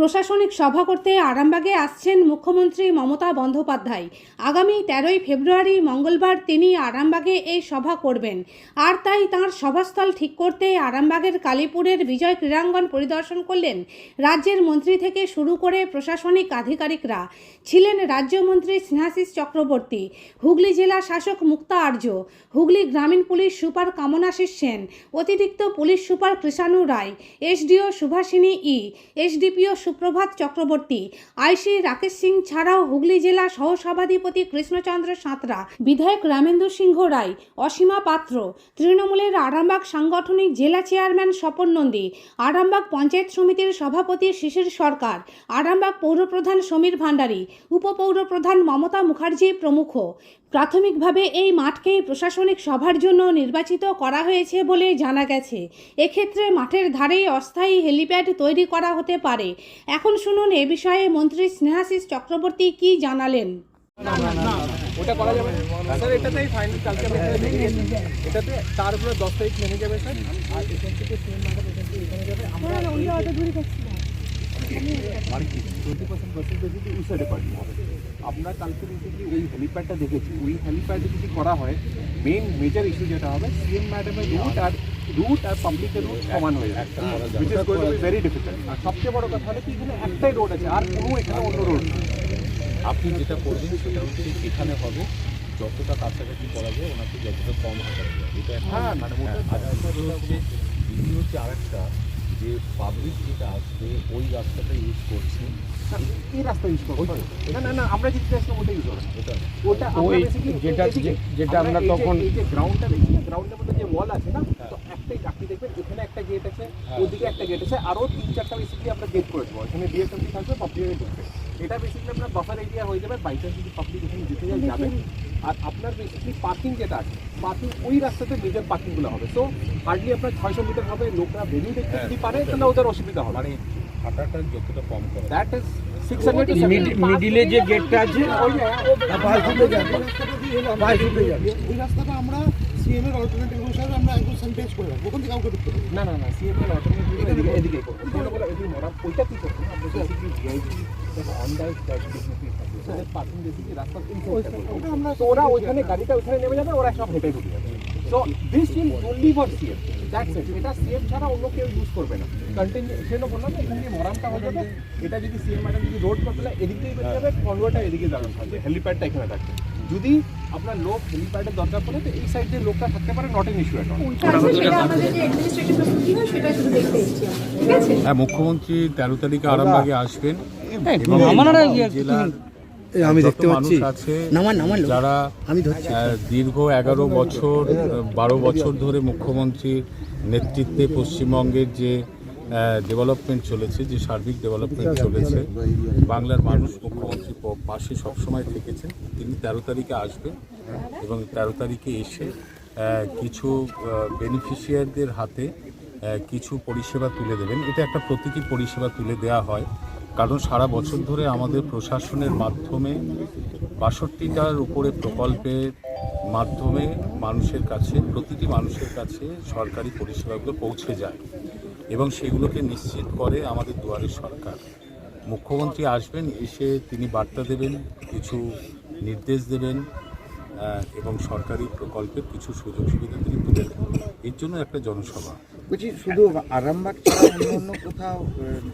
প্রশাসনিক সভা করতে আরামবাগে আসছেন মুখ্যমন্ত্রী মমতা বন্দ্যোপাধ্যায়। আগামী তেরোই ফেব্রুয়ারি মঙ্গলবার তিনি আরামবাগে এই সভা করবেন। আর তাই তাঁর সভাস্থল ঠিক করতে আরামবাগের কালীপুরের বিজয় ক্রীড়াঙ্গন পরিদর্শন করলেন রাজ্যের মন্ত্রী থেকে শুরু করে প্রশাসনিক আধিকারিকরা। ছিলেন রাজ্যমন্ত্রী স্নেহাশিস চক্রবর্তী, হুগলি জেলা শাসক মুক্তা আর্য, হুগলি গ্রামীণ পুলিশ সুপার কামনাশিস সেন, অতিরিক্ত police super Krishanu Roy, SDO Subhashini ই, এসডিপিও সুপ্রভাত চক্রবর্তী। আইসি রাকেশ সিং ছাড়াও হুগলি জেলা সহসভাধিপতি কৃষ্ণচন্দ্র সাঁতরা, বিধায়ক রামেন্দ্র সিংহ রায়, অসীমা পাত্র, তৃণমূলের আরামবাগ সাংগঠনিক জেলা চেয়ারম্যান স্বপন নন্দী, আরামবাগ পঞ্চায়েত সমিতির সভাপতি শিশির সরকার, আরামবাগ পৌরপ্রধান সমীর ভান্ডারী, উপপৌরপ্রধান মমতা মুখার্জি প্রমুখ। প্রাথমিকভাবে এই মাঠকেই প্রশাসনিক সভার জন্য নির্বাচিত করা হয়েছে বলে জানা গেছে। এক্ষেত্রে মাঠের ধারেই অস্থায়ী হেলিপ্যাড তৈরি করা হতে পারে। এখন শুনুন এ বিষয়ে মন্ত্রী স্নেহাশিস চক্রবর্তী কি জানালেন। ওটা করা যাবে স্যার এটাতেই ফাইনাল কালকে আমরা এখানে নিয়ে গেছি এটাতে তার উপরে দশ তারিখ নেমে যাবে স্যার। আর এখান থেকে এখান থেকে এখানে যাবে আমরা কি টোয়েন্টি পার্সেন্ট পার্সেন্টেজ যদি ওই সাইডে পাঠানো হবে আমরা কালকে বেসিক্যালি ওই হেলিপ্যাডটা দেখেছি ওই হেলিপ্যাডে যদি করা হয় মেন মেজর ইস্যু যেটা হবে সিএম ম্যাডামের রুট আর রুট আর পাবলিকের রুট সমান হয়ে যাবে ভেরি ডিফিকাল্ট আর সবচেয়ে বড় কথা হলো কি এখানে একটাই রোড আছে আর কোনো এখানে অন্য রোড আপনি যেটা করবেন সেটা হচ্ছে এখানে হবে যতটা কাছাকাছি করা যায় ওনাকে যতটা কম করা যায় এটা হ্যাঁ, মানে আর হচ্ছে হচ্ছে আরেকটা যে পাবলিক যেটা আসবে ওই রাস্তাটা ইউজ করছে। এই রাস্তা ইউজ করব? না না না আমরা যে ওটা ইউজ ওটা। ওটা ওই যেটা- যেটা আমরা তখন- এই যে গ্রাউন্ডটা দেখছি না গ্রাউন্ডের মধ্যে যে মল আছে না তো একটাই আপনি দেখবেন এখানে একটা গেট আছে ওদিকে একটা গেট আছে আরও তিন চারটা বেসিকলি আমরা গেট করে দেবো। এখানে ডিএসএমসি থাকবে পাবলিক ঢুকবে এটা বেসিক্যালি আপনার বাফার এরিয়া হয়ে যাবে বাই চান্স যদি পাবলিক এখানে যেতে যায় যাবে। আর আপনার বেসিক্যালি পার্কিং যেটা আছে পার্কিং ওই রাস্তাতে মেজর পার্কিংগুলো হবে। তো হার্ডলি আপনার ছয়শো মিটার হবে লোকরা ভেরিয়ে দেখতে যদি পারে তাহলে ওদের অসুবিধা হবে। মানে হাঁটাটা যতটা কম করা। দ্যাট ইজ সিক্স হান্ড্রেড মিডিলে যে গেটটা আছে ওই রাস্তাটা আমরা সিএম এর অল্টারনেটিভ অনুসারে আমরা একদম সেন্টেজ করে রাখব। ওখান থেকে কাউকে ঢুকতে হবে না। না না সিএম এর অটোমেটিক এদিকে এদিকে করব এদিকে মরা ওইটা কি করব আমরা basically VIP on business parking basically রাস্তা ওটা আমরা তো ওরা ওইখানে গাড়িটা ওখানে নেমে যাবে ওরা সব হেঁটে ঢুকে যাবে। So this will only for CM that's it এটা সিএম ছাড়া অন্য কেউ ইউজ করবে না। কন্টিনিউ সেটা বললাম না এখানে মরামটা হয়ে যাবে। এটা যদি সিএম ম্যাডাম যদি রোড এদিক দিয়ে বেরিয়ে যাবে কনভার্টার এদিকে দাঁড়ানো থাকবে হেলিপ্যাডটা এখানে থাকবে। যদি আপনার লোক হেলিপ্যাডের দরকার পড়ে তো এই সাইড দিয়ে লোকটা থাকতে পারে নট এন ইস্যু হ্যাঁ মুখ্যমন্ত্রী তেরো তারিখে আরামবাগে আসবেন। আমি দেখতে পাচ্ছি। যারা আমি দীর্ঘ এগারো বছর বারো বছর ধরে মুখ্যমন্ত্রীর নেতৃত্বে পশ্চিমবঙ্গের যে ডেভেলপমেন্ট চলেছে, যে সার্বিক ডেভেলপমেন্ট চলেছে। বাংলার মানুষ মুখ্যমন্ত্রী পাশে সবসময় থেকেছেন তিনি তেরো তারিখে আসবেন এবং তেরো তারিখে এসে কিছু বেনিফিশিয়ারদের হাতে কিছু পরিষেবা তুলে দেবেন। এটা একটা প্রতীকী পরিষেবা তুলে দেওয়া হয়। কারণ সারা বছর ধরে আমাদের প্রশাসনের মাধ্যমে বাষট্টিটার উপরে প্রকল্পের মাধ্যমে মানুষের কাছে, প্রতিটি মানুষের কাছে সরকারি পরিষেবাগুলো পৌঁছে যায়। এবং সেগুলোকে নিশ্চিত করে আমাদের দুয়ারে সরকার। মুখ্যমন্ত্রী আসবেন এসে তিনি বার্তা দেবেন কিছু নির্দেশ দেবেন এবং সরকারি প্রকল্পের কিছু সুযোগ সুবিধা তিনি তুলে দেবেন। এর জন্য একটা জনসভা। বলছি শুধু আরামবাগ অন্য অন্য কোথাও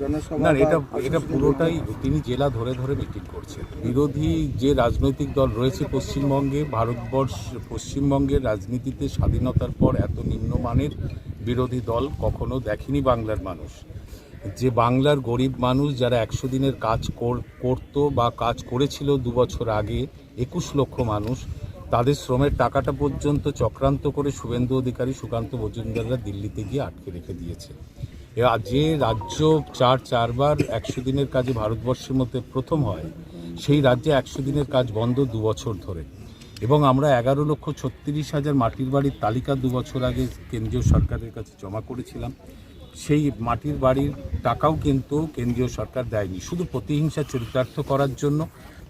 জনসভা না এটা এটা পুরোটাই তিনি জেলা ধরে ধরে মিটিং করছেন। বিরোধী যে রাজনৈতিক দল রয়েছে পশ্চিমবঙ্গে ভারতবর্ষ পশ্চিমবঙ্গের রাজনীতিতে স্বাধীনতার পর এত নিম্নমানের বিরোধী দল কখনো দেখেনি বাংলার মানুষ। যে বাংলার গরিব মানুষ যারা একশো দিনের কাজ কর- করতো বা কাজ করেছিল দু বছর আগে, একুশ লক্ষ মানুষ, তাদের শ্রমের টাকাটা পর্যন্ত চক্রান্ত করে শুভেন্দু অধিকারী সুকান্ত মজুমদাররা দিল্লিতে গিয়ে আটকে রেখে দিয়েছে। যে রাজ্য চার চারবার একশো দিনের কাজে ভারতবর্ষের মধ্যে প্রথম হয়, সেই রাজ্যে একশো দিনের কাজ বন্ধ দু বছর ধরে। এবং আমরা এগারো লক্ষ ছত্রিশ হাজার মাটির বাড়ির তালিকা দু বছর আগে কেন্দ্রীয় সরকারের কাছে জমা করেছিলাম। সেই মাটির বাড়ির টাকাও কিন্তু কেন্দ্রীয় সরকার দেয়নি। শুধু প্রতিহিংসা চরিতার্থ করার জন্য,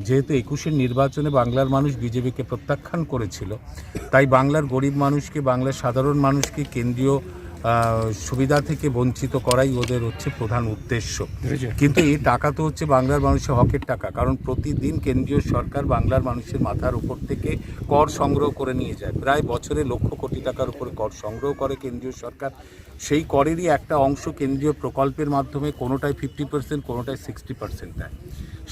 যেহেতু একুশের নির্বাচনে বাংলার মানুষ বিজেপিকে প্রত্যাখ্যান করেছিল, তাই বাংলার গরিব মানুষকে, বাংলার সাধারণ মানুষকে কেন্দ্রীয় সুবিধা থেকে বঞ্চিত করাই ওদের হচ্ছে প্রধান উদ্দেশ্য। কিন্তু এই টাকা তো হচ্ছে বাংলার মানুষের হকের টাকা কারণ প্রতিদিন কেন্দ্রীয় সরকার বাংলার মানুষের মাথার উপর থেকে কর সংগ্রহ করে নিয়ে যায়। প্রায় বছরে লক্ষ কোটি টাকার উপরে কর সংগ্রহ করে কেন্দ্রীয় সরকার। সেই করেরই একটা অংশ কেন্দ্রীয় প্রকল্পের মাধ্যমে কোনোটায় ফিফটি পার্সেন্ট কোনোটায় সিক্সটি পার্সেন্ট দেয়।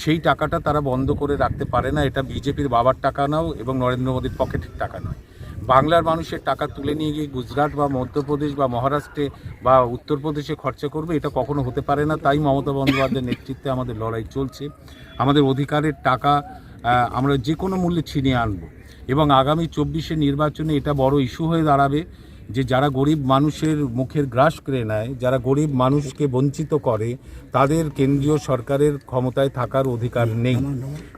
সেই টাকাটা তারা বন্ধ করে রাখতে পারে না এটা বিজেপির বাবার টাকা নাও এবং নরেন্দ্র মোদীর পকেটের টাকা নয়। বাংলার মানুষের টাকা তুলে নিয়ে গিয়ে গুজরাট বা মধ্যপ্রদেশ বা মহারাষ্ট্রে বা উত্তরপ্রদেশে খরচা করবে, এটা কখনো হতে পারে না। তাই মমতা বন্দ্যোপাধ্যায়ের নেতৃত্বে আমাদের লড়াই চলছে। আমাদের অধিকারের টাকা আমরা যে কোনো মূল্যে ছিনিয়ে আনব। এবং আগামী চব্বিশে নির্বাচনে এটা বড় ইস্যু হয়ে দাঁড়াবে যে যারা গরিব মানুষের মুখের গ্রাস করে নেয়, যারা গরিব মানুষকে বঞ্চিত করে, তাদের কেন্দ্রীয় সরকারের ক্ষমতায় থাকার অধিকার নেই।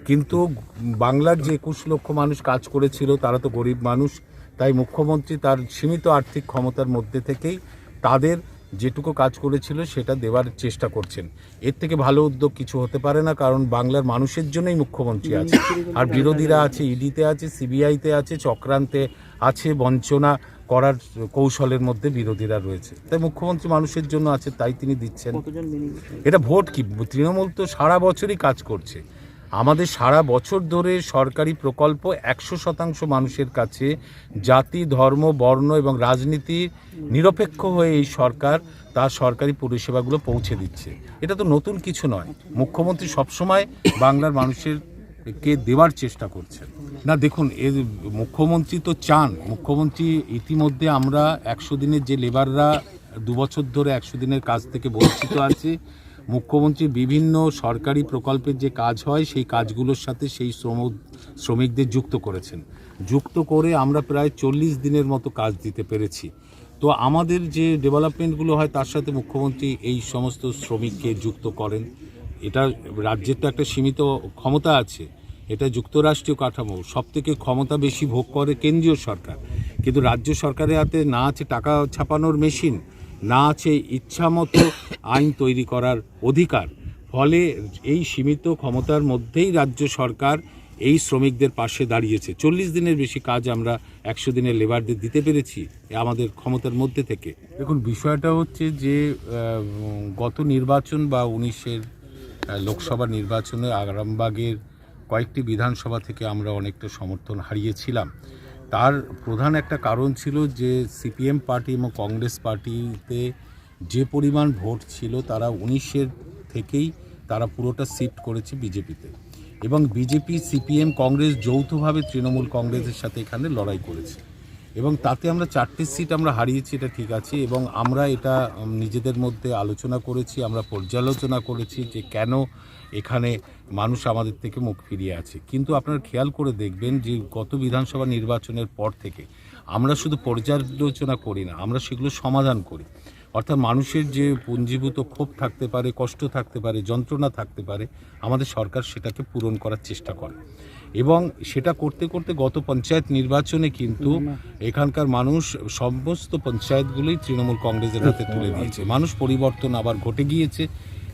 কিন্তু বাংলার যে একুশ লক্ষ মানুষ কাজ করেছিল, তারা তো গরিব মানুষ। তাই মুখ্যমন্ত্রী তার সীমিত আর্থিক ক্ষমতার মধ্যে থেকেই তাদের যেটুকু কাজ করেছিল সেটা দেওয়ার চেষ্টা করছেন। এর থেকে ভালো উদ্যোগ কিছু হতে পারে না কারণ বাংলার মানুষের জন্যই মুখ্যমন্ত্রী আছে। আর বিরোধীরা আছে ইডিতে আছে সিবিআইতে আছে চক্রান্তে আছে বঞ্চনা করার কৌশলের মধ্যে বিরোধীরা রয়েছে। তাই মুখ্যমন্ত্রী মানুষের জন্য আছে তাই তিনি দিচ্ছেন। এটা ভোট কি? তৃণমূল তো সারা বছরই কাজ করছে। আমাদের সারা বছর ধরে সরকারি প্রকল্প একশো শতাংশ মানুষের কাছে জাতি, ধর্ম, বর্ণ এবং রাজনীতি নিরপেক্ষ হয়ে এই সরকার তার সরকারি পরিষেবাগুলো পৌঁছে দিচ্ছে। এটা তো নতুন কিছু নয়। মুখ্যমন্ত্রী সবসময় বাংলার মানুষের কে দেওয়ার চেষ্টা করছেন। না, দেখুন, এর মুখ্যমন্ত্রী তো চান। মুখ্যমন্ত্রী ইতিমধ্যে আমরা একশো দিনের যে লেবাররা দু বছর ধরে একশো দিনের কাজ থেকে বঞ্চিত আছে মুখ্যমন্ত্রী বিভিন্ন সরকারি প্রকল্পের যে কাজ হয়, সেই কাজগুলোর সাথে সেই শ্রম, শ্রমিকদের যুক্ত করেছেন। যুক্ত করে আমরা প্রায় চল্লিশ দিনের মতো কাজ দিতে পেরেছি। তো আমাদের যে ডেভেলপমেন্টগুলো হয়, তার সাথে মুখ্যমন্ত্রী এই সমস্ত শ্রমিককে যুক্ত করেন। এটা রাজ্যের তো একটা সীমিত ক্ষমতা আছে। এটা যুক্তরাষ্ট্রীয় কাঠামো সব থেকে ক্ষমতা বেশি ভোগ করে কেন্দ্রীয় সরকার। কিন্তু রাজ্য সরকারের হাতে না আছে টাকা ছাপানোর মেশিন। না আছে ইচ্ছামতো আইন তৈরি করার অধিকার। ফলে এই সীমিত ক্ষমতার মধ্যেই রাজ্য সরকার এই শ্রমিকদের পাশে দাঁড়িয়েছে। চল্লিশ দিনের বেশি কাজ আমরা একশো দিনের লেবারদের দিতে পেরেছি আমাদের ক্ষমতার মধ্যে থেকে। দেখুন, বিষয়টা হচ্ছে যে গত নির্বাচন বা উনিশের লোকসভা নির্বাচনে আরামবাগের কয়েকটি বিধানসভা থেকে আমরা অনেকটা সমর্থন হারিয়েছিলাম। তার প্রধান একটা কারণ ছিল যে সিপিএম পার্টি এবং কংগ্রেস পার্টিতে যে পরিমাণ ভোট ছিল তারা উনিশের থেকেই তারা পুরোটা শিফট করেছে বিজেপিতে। এবং বিজেপি, সিপিএম, কংগ্রেস যৌথভাবে তৃণমূল কংগ্রেসের সাথে এখানে লড়াই করেছে। এবং তাতে আমরা চারটে সিট আমরা হারিয়েছি, এটা ঠিক আছে। এবং আমরা এটা নিজেদের মধ্যে আলোচনা করেছি, আমরা পর্যালোচনা করেছি যে কেন এখানে মানুষ আমাদের থেকে মুখ ফিরিয়ে আছে। কিন্তু আপনারা খেয়াল করে দেখবেন যে গত বিধানসভা নির্বাচনের পর থেকে আমরা শুধু পর্যালোচনা করি না, আমরা সেগুলো সমাধান করি। অর্থাৎ মানুষের যে পুঞ্জীভূত ক্ষোভ থাকতে পারে, কষ্ট থাকতে পারে, যন্ত্রণা থাকতে পারে, আমাদের সরকার সেটাকে পূরণ করার চেষ্টা করে। এবং সেটা করতে করতে গত পঞ্চায়েত নির্বাচনে কিন্তু এখানকার মানুষ সমস্ত পঞ্চায়েতগুলোই তৃণমূল কংগ্রেসের হাতে তুলে দিয়েছে। মানুষ পরিবর্তন আবার ঘটে গিয়েছে।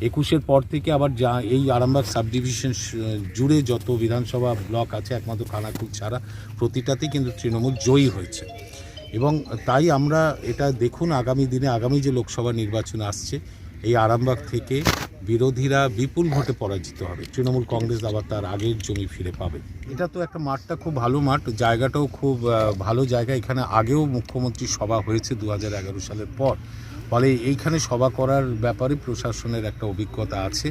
একুশের পর থেকে আবার যা এই আরামবাগ সাব ডিভিশন জুড়ে যত বিধানসভা ব্লক আছে একমাত্র খানাকুল ছাড়া প্রতিটাতেই কিন্তু তৃণমূল জয়ী হয়েছে। এবং তাই আমরা এটা দেখুন আগামী দিনে আগামী যে লোকসভা নির্বাচন আসছে এই আরামবাগ থেকে বিরোধীরা বিপুল ভোটে পরাজিত হবে। তৃণমূল কংগ্রেস আবার তার আগের জমি ফিরে পাবে। এটা তো একটা মাঠটা খুব ভালো মাঠ, জায়গাটাও খুব ভালো জায়গা। এখানে আগেও মুখ্যমন্ত্রী সভা হয়েছে দু হাজার এগারো সালের পর। ফলে এইখানে সভা করার ব্যাপারে প্রশাসনের একটা অভিজ্ঞতা আছে।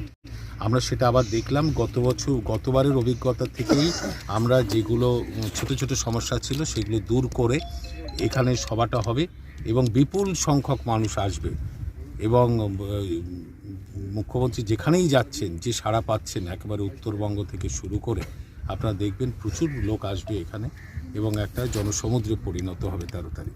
আমরা সেটা আবার দেখলাম গত বছর, গতবারের অভিজ্ঞতা থেকেই আমরা যেগুলো ছোট ছোট সমস্যা ছিল সেগুলো দূর করে এখানে সভাটা হবে এবং বিপুল সংখ্যক মানুষ আসবে। এবং মুখ্যমন্ত্রী যেখানেই যাচ্ছেন, যে সাড়া পাচ্ছেন একেবারে উত্তরবঙ্গ থেকে শুরু করে, আপনারা দেখবেন প্রচুর লোক আসবে এখানে এবং একটা জনসমুদ্রে পরিণত হবে তেরো তারিখ।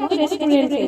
রেস্টুরেন্টে